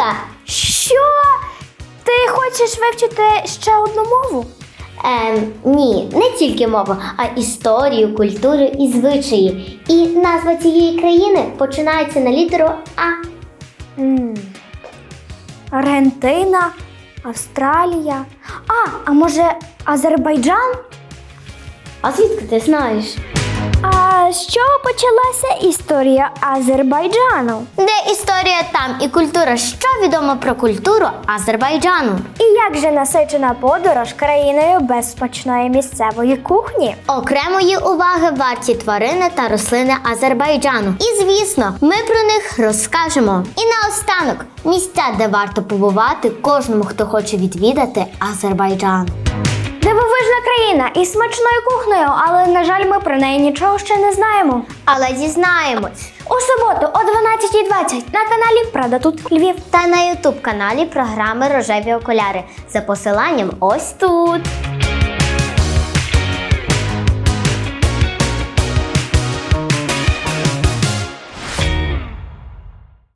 Віка, що? Ти хочеш вивчити ще одну мову? Ем, Ні, не тільки мову, а історію, культуру і звичаї. І назва цієї країни починається на літеру А. М. Аргентина, Австралія. А, а може Азербайджан? А звідки ти знаєш? А з чого почалася історія Азербайджану? Де історія там і культура? Що відомо про культуру Азербайджану? І як же насичена подорож країною без смачної місцевої кухні? Окремої уваги варті тварини та рослини Азербайджану. І звісно, ми про них розкажемо. І наостанок місця, де варто побувати кожному, хто хоче відвідати Азербайджан. Дивовижна країна із смачною кухнею, але на жаль, ми про неї нічого ще не знаємо. Але дізнаємось. У суботу о 12.20 на каналі Правда тут Львів. Та на ютуб каналі програми Рожеві окуляри за посиланням ось тут.